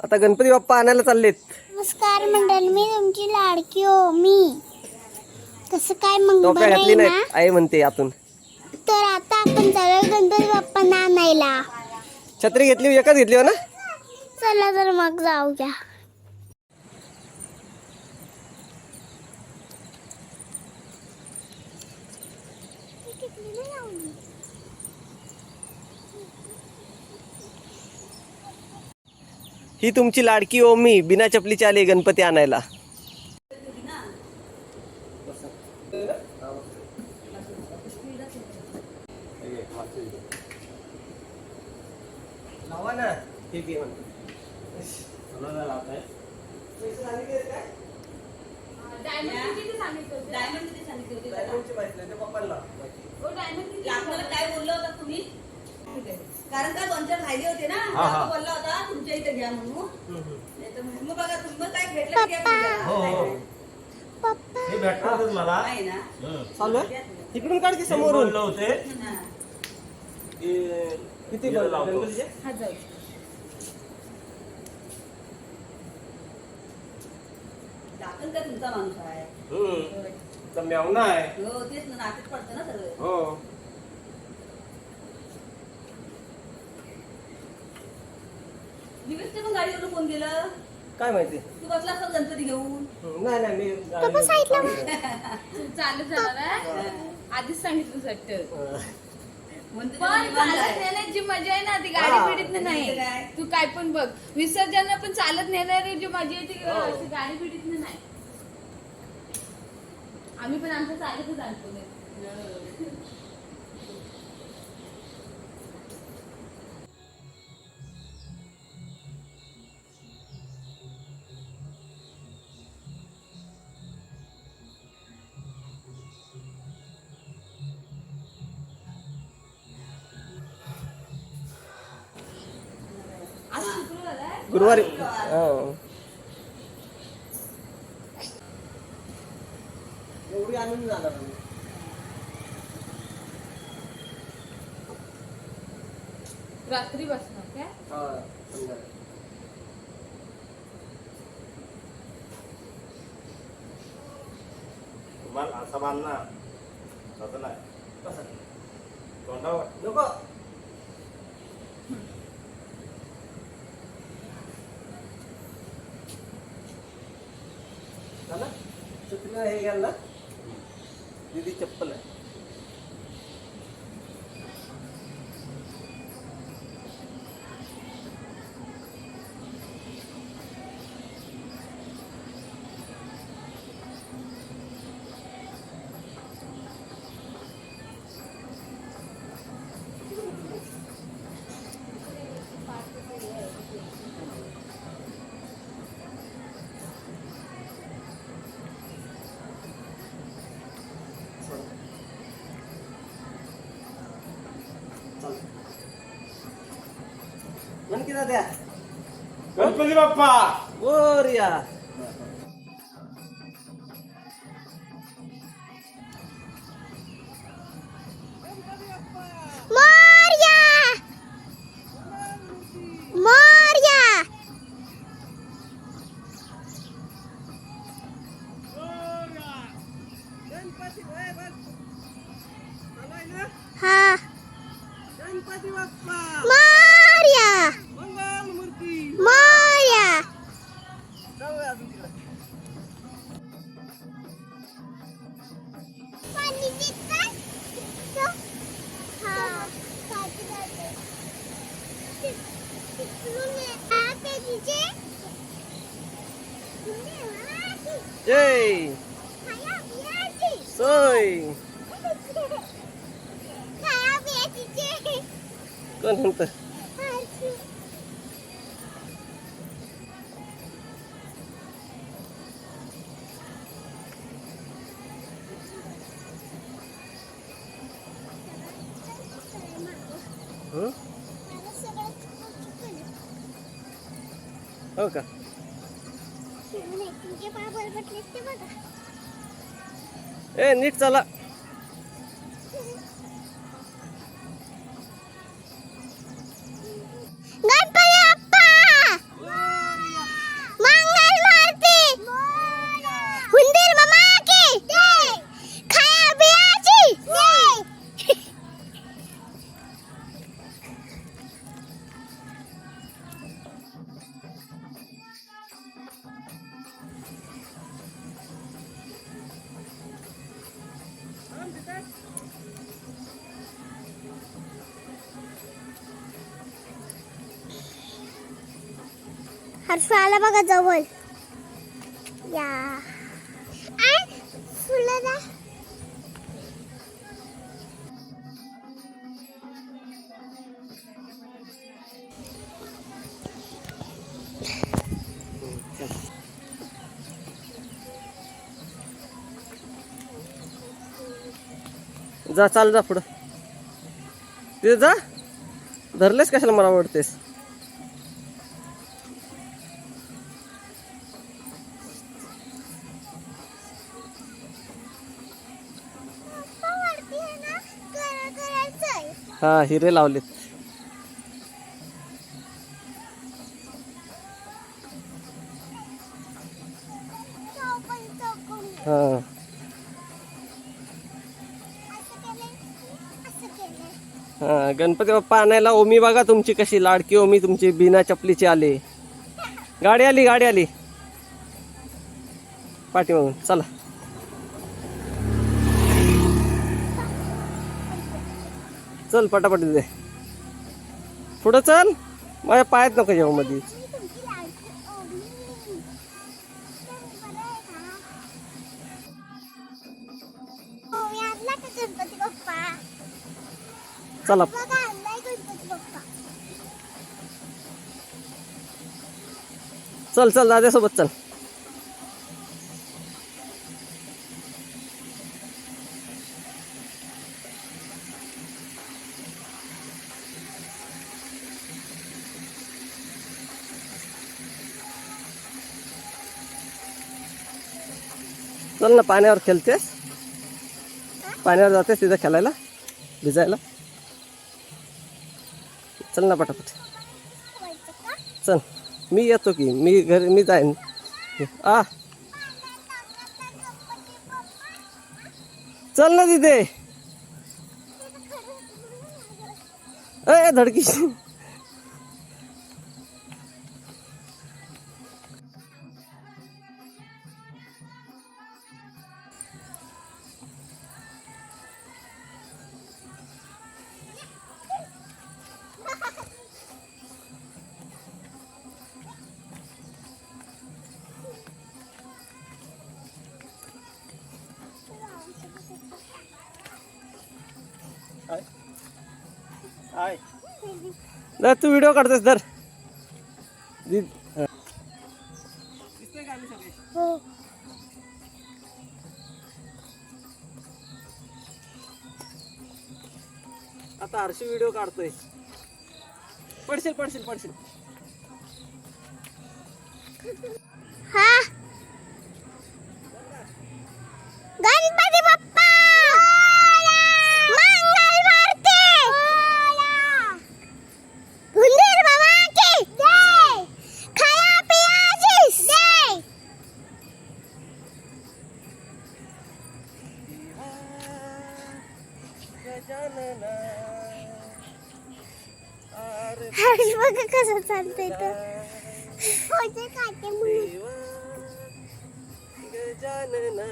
आता गणपती बाप्पा आणायला चाललेत. नमस्कार मंडळ मी तुमची लाडकी हो मी कसं काय मग टोप्या बरं घातली आहे नाही ना? आई म्हणते आतून. तर आता आपण चालू गणपती बाप्पांना आणायला. छत्री घेतली एकच घेतली हो ना? चला तर मग जाऊया. ही तुमची लाडकी ओमी बिना चपलीची आली गणपती आणायला. आपल्याला काय बोललं होता तुम्ही? कारण का दोन चार राहिले होते ना? तो बोलला होता तुमच्या इथे घ्या म्हणून. नाही तर मग बघा तुम्ही मग काय भेटलं की घ्या तुमच्या. पप्पा. हे भेटणारच मला. ना? चालू आहे? तिकडून काढ की समोरून. बोलले होते हा. की किती लावतो. गणपतीचे? हा जाऊ दाखल का तुमचा माणूस आहे? हम्म. तर मेवना आहे. हो तेच ना नाटक पडतं ना सगळं. हो. पण गाडीवरून फोन केलं. काय माहिती? तू बसला असता गणपती घेऊन. नाही नाही मी. चालू झालं आहे? आधीच सांगितलं सट्ट पण चालत आहे. नेण्याची मजा आहे ना ती हा. गाडी पिढीत नाही काय? तू काय पण बघ. विसर्जन पण चालत नेणारी जी मजा येते ती अशी गाडी पिढीत नाही. आम्ही पण आमचं चालतच आणतो. गुरुवारी हो. आम्ही. रात्री बसणार काय हा. तुम्हाला असं बांधणार तसं नाही कसं? तोंडावर नको వేయగల ఇది చెప్పలే. की दाद्या गणपती बाप्पा! बोरिया हं? हो का? ए नीट चला. आरसा आला बघा जवळ. या. फुलं जा चाल जा पुढं. तिथे जा. धरलेस कशाला मला आवडतेस हा हिरे लावलेत. हा. हा गणपती बाप्पा आणायला ओमी बघा तुमची कशी लाडकी ओमी तुमची बिना चपलीची आली. गाडी आली गाडी आली. पाठीमागून चला. चल पटापट दे पुढं चल. माझ्या पायात नको जेव्हा मध्ये चल. चल आध्या ओमी. चल. चल ना पाण्यावर खेळतेस पाण्यावर जातेस तिथं खेळायला भिजायला. चल ना पटापट. चल मी येतो की मी घरी मी जाईन. आ. चल ना तिथे ए धडकी. धर तू व्हिडिओ काढतोस. हो आता हर्षी व्हिडिओ काढतोय. पडशील पडशील पडशील. हर्ष बघा कसं चालतंय तर होते काटे म्हणून. गजानना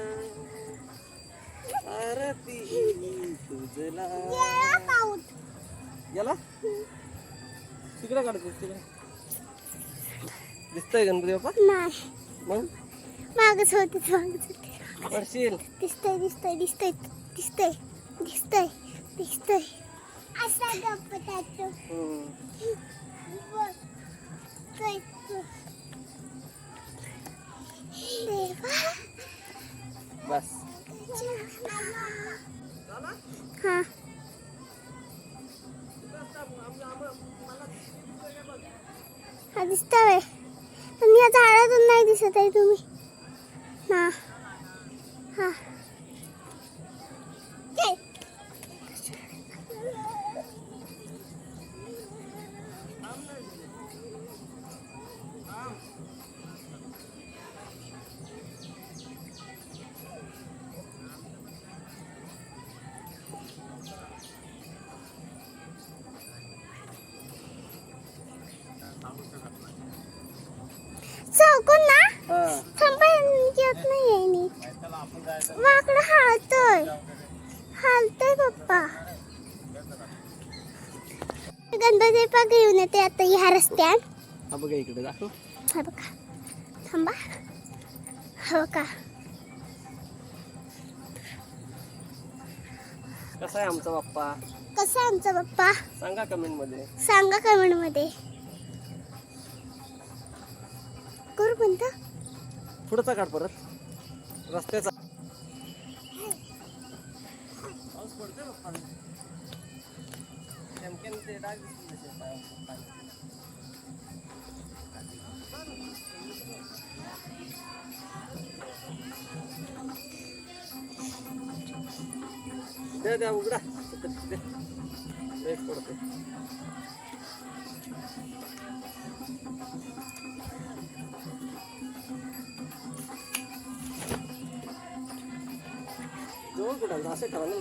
आरती तुझला। गेला पाऊस. गेला? तिकडे काढतोस तिकडे. दिसतंय गणपती बाप्पा? नाही. मग? मागच होते मागच होते. पडशील दिसतंय दिसतंय दिसतंय दिसतंय दिसतंय. दिसतंय. असा तो. देवा. बस. हा. हा दिसतोय. पण या झाडातून नाही दिसत आहे तुम्ही. ना हा. गणपती बाप्पा घेऊन येते आता ह्या रस्त्यात. हा बघा इकडे दाखव. हा बघा. थांबा. हा बघा. कसा आहे आमचा बाप्पा? कसा आहे आमचा पप्पा सांगा कमेंटमध्ये. सांगा कमेंटमध्ये करू म्हणता? पुढचा काढ परत. रस्त्याचा. पाऊस पडतोय बाप्पा. नेमक्याने ते डाग दिसले तसे पायावर पाणी. द्या द्या उघडा द्या. लयच पडतोय जवळ कुठं असं ठेवा ना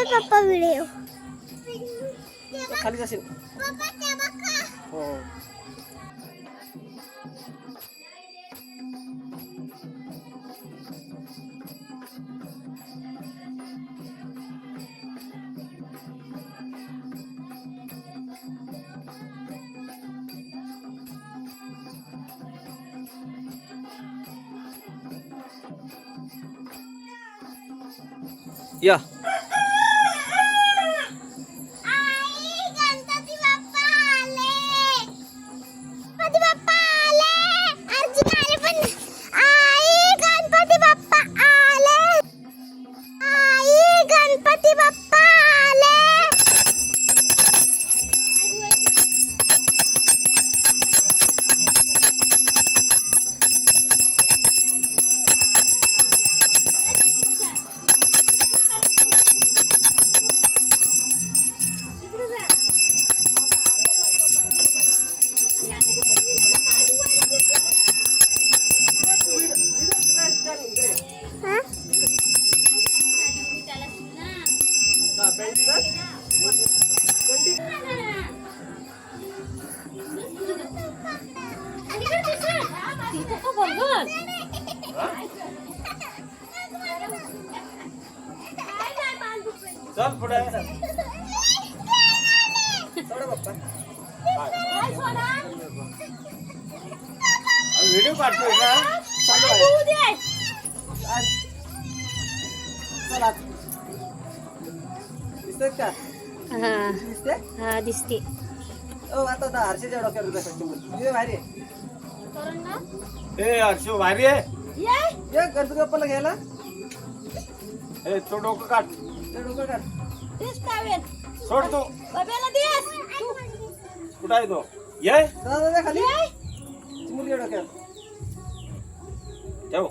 हालतोय पप्पा व्हिडिओ खाली जाशील हो या गणपती व्हिडिओ काढतोय का? चालू आहे. आज. चला. दिसतोय का? दिसते हा दिसते. ओ आता आता हर्षेच्या डोक्यावर तुझे भारी आहे. ए हर्षू भारी आहे. ये. गणपती बाप्पाला घ्यायला. ए तो डोकं काढ. ते डोकं काढ. सोड तू. कुठं आहे तो? ये दादा खाली. चिमुरली डोक्यावर ठेव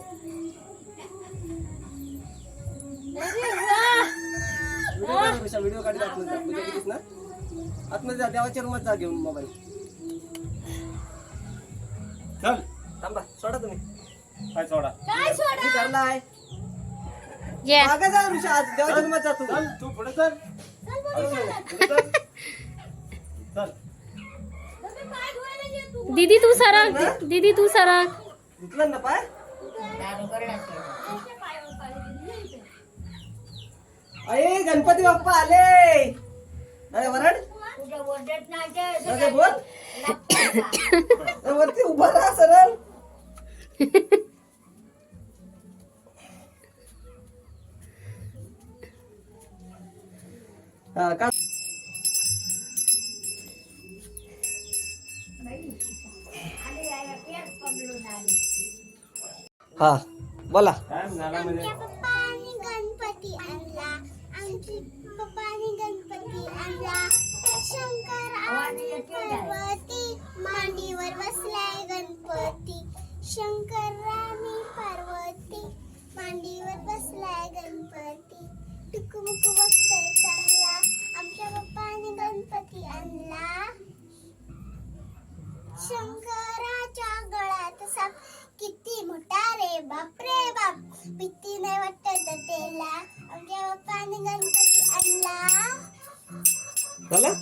व्हिडिओ काढ विशाल व्हिडिओ काढी आतमध्ये. जा. पूजा केलीस ना? आतमध्ये जा देवाच्या रूमात जा घेऊन मोबाईल चल. थांबा सोडा तुम्ही. काय सोडा? मी धरला आहे मागे जा ऋषा आज देवाच्या रूमात जा तू. चल तू पुढे चल. पुढे चल. चल. दीदी तू सरक दीदी तू सरक धुतलं ना पाय. अरे गणपती बाप्पा आले. अरे वरड. अरे बोल. अरे वरती उभा राहा सरळ. हा का हा बोला. आमच्या पप्पानी गणपती आणला आमची पप्पानी गणपती आणला शंकर पार्वती मांडीवर बसलाय गणपती. शंकर आणि पार्वती मांडीवर बसलाय गणपती. टुकुमुकू बसतोय चांगला. आमच्या पप्पानी गणपती आणला. शंकराच्या गळ्यात साप. किती मोठा रे बाप रे बाप. भीती नाही वाटत त्याला. आमच्या बाप्पाने गणपती आणला. झाला